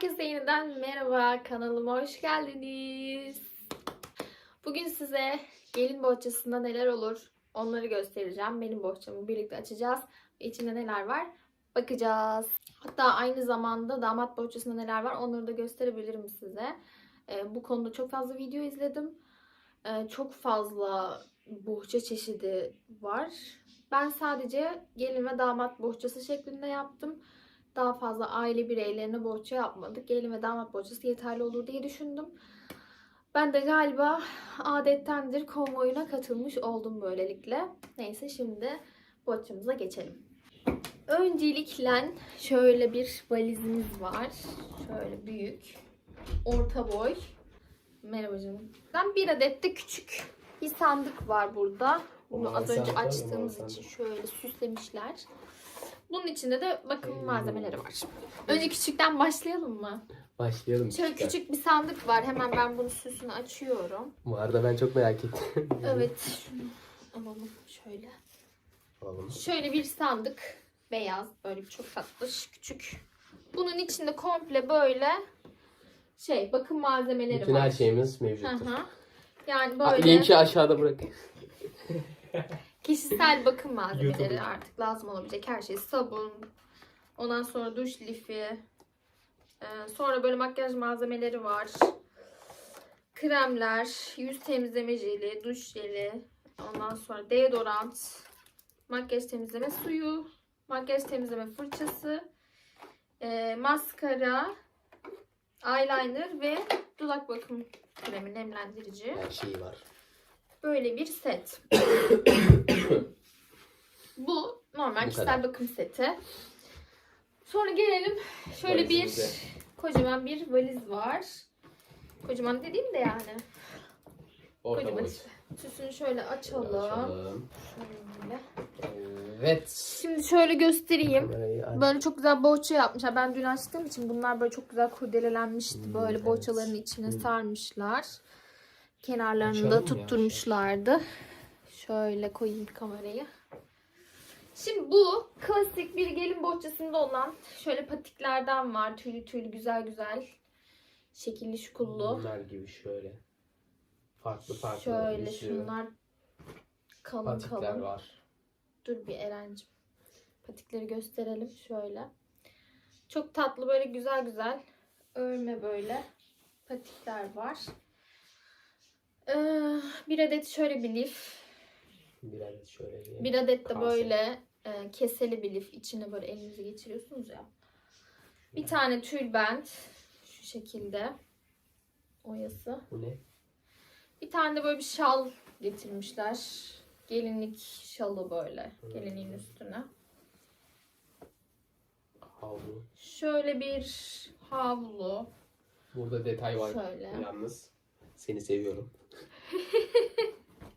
Herkese yeniden merhaba kanalıma hoş geldiniz. Bugün size gelin bohçasında neler olur onları göstereceğim. Benim bohçamı birlikte açacağız. İçinde neler var bakacağız. Hatta aynı zamanda damat bohçasında neler var onları da gösterebilirim size. Ee, bu konuda çok fazla video izledim. Ee, çok fazla bohça çeşidi var. Ben sadece gelin ve damat bohçası şeklinde yaptım daha fazla aile bireylerine bohça yapmadık. Gelin ve damat bohçası yeterli olur diye düşündüm. Ben de galiba adettendir konvoyuna katılmış oldum böylelikle. Neyse şimdi bohçamıza geçelim. Öncelikle şöyle bir valizimiz var. Şöyle büyük. Orta boy. Merhaba canım. Ben bir adet de küçük bir sandık var burada. Bunu az önce açtığımız için şöyle süslemişler. Bunun içinde de bakım malzemeleri var. Önce küçükten başlayalım mı? Başlayalım. Şöyle küçükten. küçük bir sandık var. Hemen ben bunun süsünü açıyorum. Bu arada ben çok merak ettim. Evet. Şunu alalım şöyle. Alalım. Şöyle bir sandık. Beyaz. Böyle çok tatlış. Küçük. Bunun içinde komple böyle şey bakım malzemeleri Bütün var. her şeyimiz hı. Yani böyle Linki aşağıda bırak. kişisel bakım malzemeleri artık lazım olabilecek her şey. Sabun, ondan sonra duş lifi, ee, sonra böyle makyaj malzemeleri var. Kremler, yüz temizleme jeli, duş jeli, ondan sonra deodorant, makyaj temizleme suyu, makyaj temizleme fırçası, ee, maskara, eyeliner ve dudak bakım kremi nemlendirici. Her şeyi var. Böyle bir set. Bu normal Bu kişisel kadar. bakım seti. Sonra gelelim şöyle bir Valizimize. kocaman bir valiz var. Kocaman dediğim de yani. Orta Kocaman boy. işte. Süsünü şöyle açalım. Açalım. Şöyle. Evet. Şimdi şöyle göstereyim. Böyle çok güzel bohça yapmışlar. Ben dün açtığım için bunlar böyle çok güzel kurdelelenmişti. Hmm, Böyle evet. bohçaların içine Hmm. sarmışlar. Kenarlarını da ya. tutturmuşlardı. Şöyle koyayım kamerayı. Şimdi bu klasik bir gelin bohçasında olan şöyle patiklerden var. Tüylü tüylü güzel güzel. Şekilli şukullu. Bunlar gibi şöyle. Farklı farklı. Şöyle şunlar kalın patikler kalın. var. Dur bir Eren'cim. Patikleri gösterelim şöyle. Çok tatlı böyle güzel güzel örme böyle patikler var. Ee, bir adet şöyle bir lif. Bir adet şöyle bir. Bir adet de böyle e, keseli bir lif. İçine böyle elinizi geçiriyorsunuz ya. Bir tane tülbent. Şu şekilde. Oyası. Bu ne? Bir tane de böyle bir şal getirmişler. Gelinlik şalı böyle. Gelinliğin üstüne. Havlu. Şöyle bir havlu. Burada detay var. Şöyle. Yalnız. Seni seviyorum.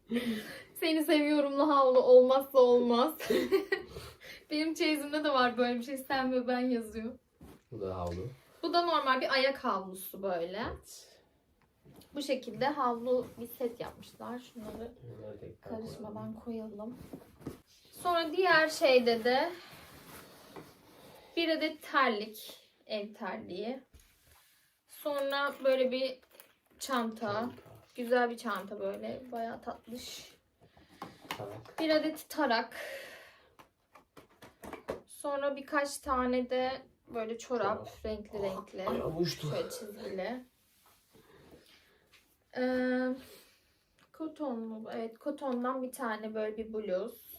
Seni seviyorumlu havlu olmazsa olmaz. Benim çeyizimde de var böyle bir şey. Sen ve ben yazıyor. Bu da havlu. Bu da normal bir ayak havlusu böyle. Evet. Bu şekilde havlu bir set yapmışlar. Şunları karışmadan koyalım. Sonra diğer şeyde de bir adet terlik. Ev terliği. Sonra böyle bir çanta. Güzel bir çanta böyle. Bayağı tatlış. Tarak. Bir adet tarak. Sonra birkaç tane de böyle çorap. Çorap. Renkli renkli. Ayağım uçtu. Şöyle çizgili. Ee, koton mu? Evet kotondan bir tane böyle bir bluz.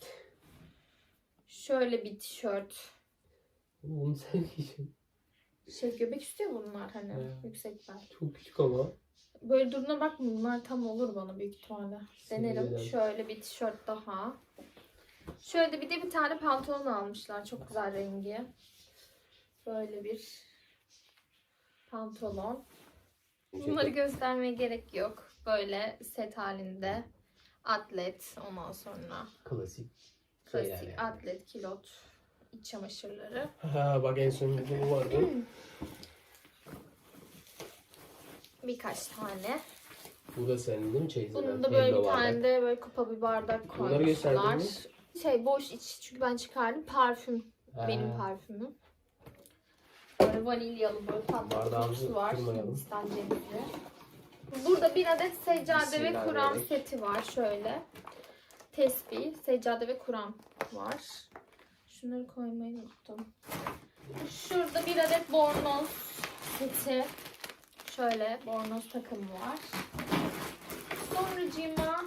Şöyle bir tişört. Bunu giyiyorsun. Şey göbek istiyor bunlar hani Evet. yüksek bel. Çok küçük ama. Böyle duruna bakma bunlar tam olur bana büyük ihtimalle. Denerim. Sinirlen. Şöyle bir tişört daha. Şöyle bir de bir tane pantolon almışlar. Çok güzel rengi. Böyle bir pantolon. Bunları göstermeye gerek yok. Böyle set halinde. Atlet ondan sonra Klasik. klasik Şeyler yani. atlet kilot iç çamaşırları. Ha, bak en son bu vardı. Birkaç tane. Bu da senin değil mi çeyizinden? Bunun da böyle bir tane de böyle kupa bir bardak Bunları gösterdin koymuşlar. Şey boş iç çünkü ben çıkardım parfüm Ha, benim parfümüm. Böyle vanilyalı böyle tatlı Bardağımızı kutusu var. kırmayalım. Hindistan cevizi. Burada bir adet seccade ve Kur'an seti var. Şöyle. Tesbih, seccade ve Kur'an var. Şunları koymayı unuttum. Şurada bir adet bornoz seti. Şöyle bornoz takımı var. Sonracığıma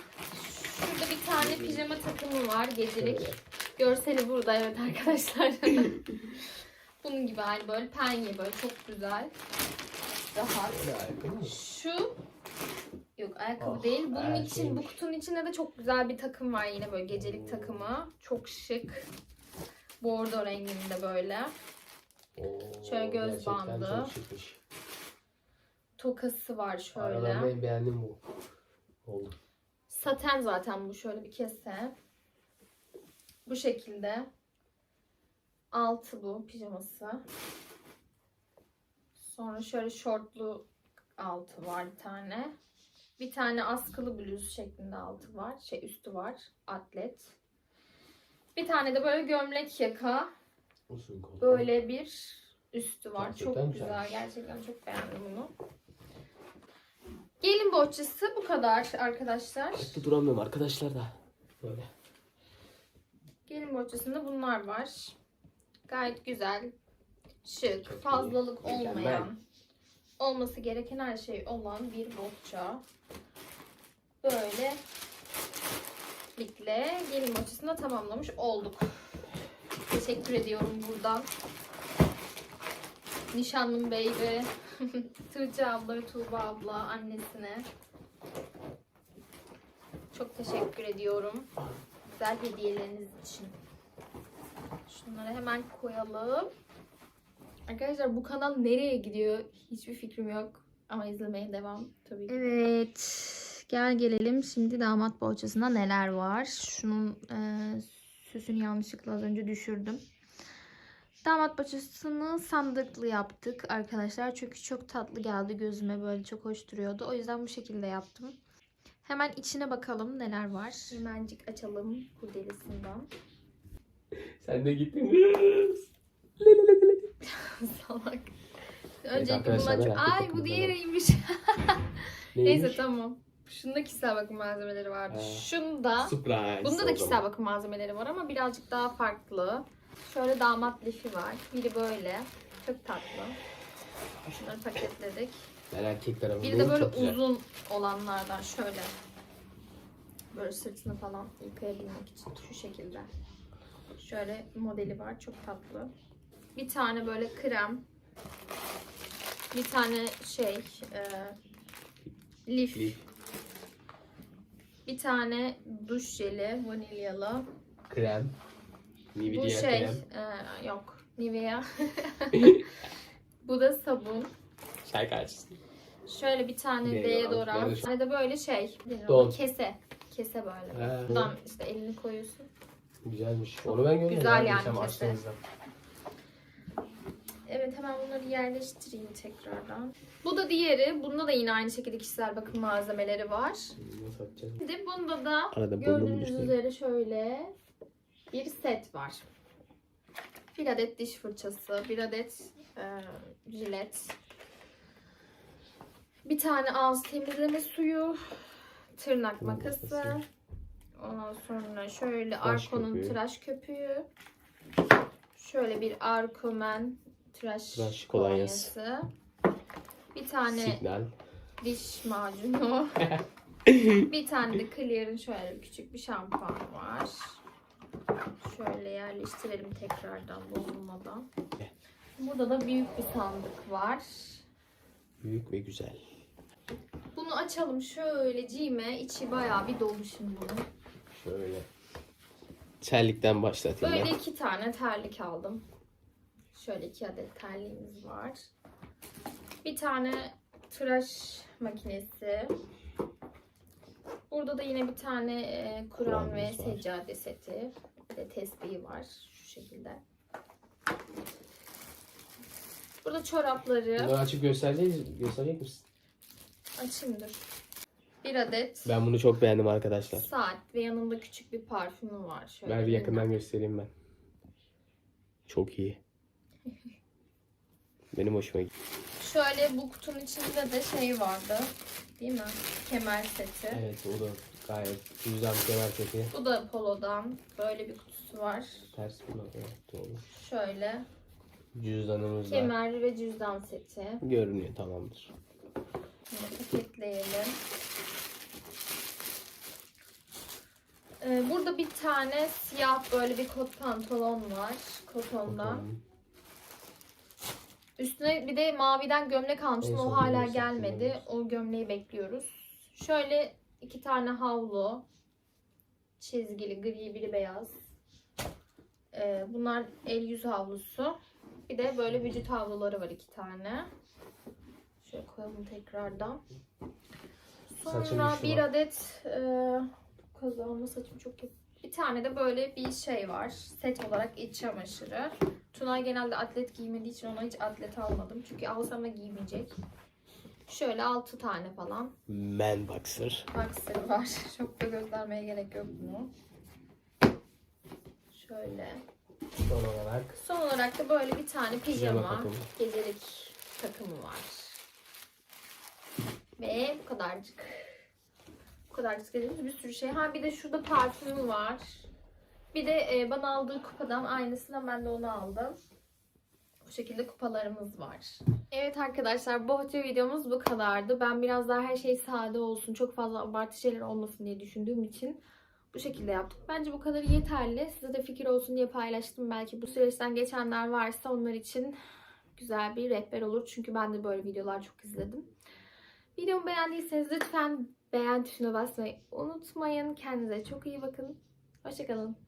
şurada bir tane pijama takımı var gecelik. Görseli burada evet arkadaşlar. Bunun gibi aynı böyle penye böyle çok güzel. Rahat. Şu yok ayakkabı Ah, değil. Bunun her için bu kutunun içinde de çok güzel bir takım var yine böyle gecelik takımı. Çok şık. Bordo renginde böyle. Oo, Şöyle göz bandı. Tokası var şöyle. Aralarında en beğendiğim bu. Oldu. Saten zaten bu şöyle bir kese. Bu şekilde. Altı bu pijaması. Sonra şöyle şortlu altı var bir tane. Bir tane askılı bluz şeklinde altı var. Şey üstü var. Atlet. Bir tane de böyle gömlek yaka. Böyle bir üstü var. Gerçekten çok güzel. Gerçekten çok beğendim bunu. Gelin bohçası bu kadar arkadaşlar. Ayakta duramıyorum arkadaşlar da. Böyle. Gelin bohçasında bunlar var. Gayet güzel, şık, Çok iyi. fazlalık Mükemmel. olmayan, olması gereken her şey olan bir bohça. Böyle likle gelin bohçasını tamamlamış olduk. Teşekkür ediyorum buradan. Nişanlım Bey ve Tuğçe abla Tuğba abla annesine. Çok teşekkür ediyorum güzel hediyeleriniz için. Şunları hemen koyalım. Arkadaşlar bu kanal nereye gidiyor hiçbir fikrim yok. Ama izlemeye devam tabii ki. Evet. Gel gelelim şimdi damat bohçasında neler var. Şunun e, süsünü yanlışlıkla az önce düşürdüm. Damat bohçasını sandıklı yaptık arkadaşlar. Çünkü çok tatlı geldi gözüme böyle çok hoş duruyordu. O yüzden bu şekilde yaptım. Hemen içine bakalım neler var. Hemencik açalım kurdelesinden. Sen de gittin. Salak. Evet Öncelikle bunu arkadaşlar, aç. merak Ay bu diğeriymiş. Neyse tamam. Şunda kişisel bakım malzemeleri vardı. He. Şunda. Surprise. Bunda da kişisel zaman. bakım malzemeleri var ama birazcık daha farklı. Şöyle damat lifi var. Biri böyle. Çok tatlı. Şunları paketledik. Ben erkek tarafındayım. Biri de böyle uzun olanlardan şöyle. Böyle sırtını falan yıkayabilmek için şu şekilde. Şöyle modeli var. Çok tatlı. Bir tane böyle krem. Bir tane şey e, lif. Lif. Bir tane duş jeli vanilyalı. Krem. Nivea Bu şey krem. e, yok Nivea. Bu da sabun. Çay karşısı. Şöyle bir tane Deodorant, Bir tane de böyle şey. Don. Kese. Kese böyle. He. Buradan işte elini koyuyorsun. Güzelmiş. Onu ben görmedim. Güzel yani kese. açtığımızda. Evet hemen bunları yerleştireyim tekrardan. Bu da diğeri. Bunda da yine aynı şekilde kişisel bakım malzemeleri var. Nasıl atacağız? Şimdi bunda da Arada gördüğünüz üzere şöyle bir set var. Bir adet diş fırçası, bir adet e, jilet, bir tane ağız temizleme suyu, tırnak makası, ondan sonra şöyle Tıraş Arko'nun köpüğü. tıraş köpüğü, şöyle bir Arkomen tıraş, Tıraş kolonyası. kolonyası, bir tane Signal. diş macunu. bir tane de Clear'ın şöyle küçük bir şampuanı var. Şöyle yerleştirelim tekrardan bozulmadan. Burada da büyük bir sandık var. Büyük ve güzel. Bunu açalım şöyle cime. içi bayağı bir dolu şimdi bunun. Şöyle. Terlikten başlatayım Böyle ben. iki tane terlik aldım. Şöyle iki adet terliğimiz var. Bir tane tıraş makinesi. Burada da yine bir tane e, Kur'an ve seccade seti. De tesbihi var şu şekilde. Burada çorapları. Bunları açıp göstereceğiz, gösterecek misin? Açayım dur. Bir adet Ben bunu çok beğendim arkadaşlar. saat ve yanında küçük bir parfümü var. Şöyle Ben bir yakından göstereyim ben. Çok iyi. Benim hoşuma gitti. Şöyle bu kutunun içinde de şey vardı. Değil mi? Kemer seti. Evet o da gayet güzel bir kemer seti. Bu da Polo'dan. Böyle bir kutusu var. Ters mi? Evet doğru. Şöyle. Cüzdanımız da Kemer ve cüzdan seti. görünüyor tamamdır. Şimdi paketleyelim. Ee, burada bir tane siyah böyle bir kot pantolon var. Kotondan. Bakalım. Üstüne bir de maviden gömlek almıştım. En O son hala gelmedi. O gömleği bekliyoruz. Şöyle iki tane havlu. Çizgili, gri, biri beyaz. Ee, bunlar el yüz havlusu. Bir de böyle vücut havluları var iki tane. Şöyle koyalım tekrardan. Saçın Sonra düştü bir adet e, kazağıma saçım çok kötü. Bir tane de böyle bir şey var. Set olarak iç çamaşırı. Tunay genelde atlet giymediği için ona hiç atlet almadım. Çünkü alsam da giymeyecek. Şöyle 6 tane falan. Man boxer. Boxer var. Çok da göstermeye gerek yok bunu. Şöyle. Son olarak Son olarak da böyle bir tane Pijama pijama, takımı. gecelik takımı var. Ve bu kadarcık. Bu kadarcık dediğimiz bir sürü şey. Ha bir de şurada parfümü var. Bir de e, bana aldığı kupadan aynısından ben de onu aldım. Bu şekilde kupalarımız var. Evet arkadaşlar bu hoca videomuz bu kadardı. Ben biraz daha her şey sade olsun, çok fazla abartı şeyler olmasın diye düşündüğüm için bu şekilde yaptık. Bence bu kadarı yeterli. Size de fikir olsun diye paylaştım. Belki bu süreçten geçenler varsa onlar için güzel bir rehber olur. Çünkü ben de böyle videolar çok izledim. Videomu beğendiyseniz lütfen beğen tuşuna basmayı unutmayın. Kendinize çok iyi bakın. Hoşçakalın.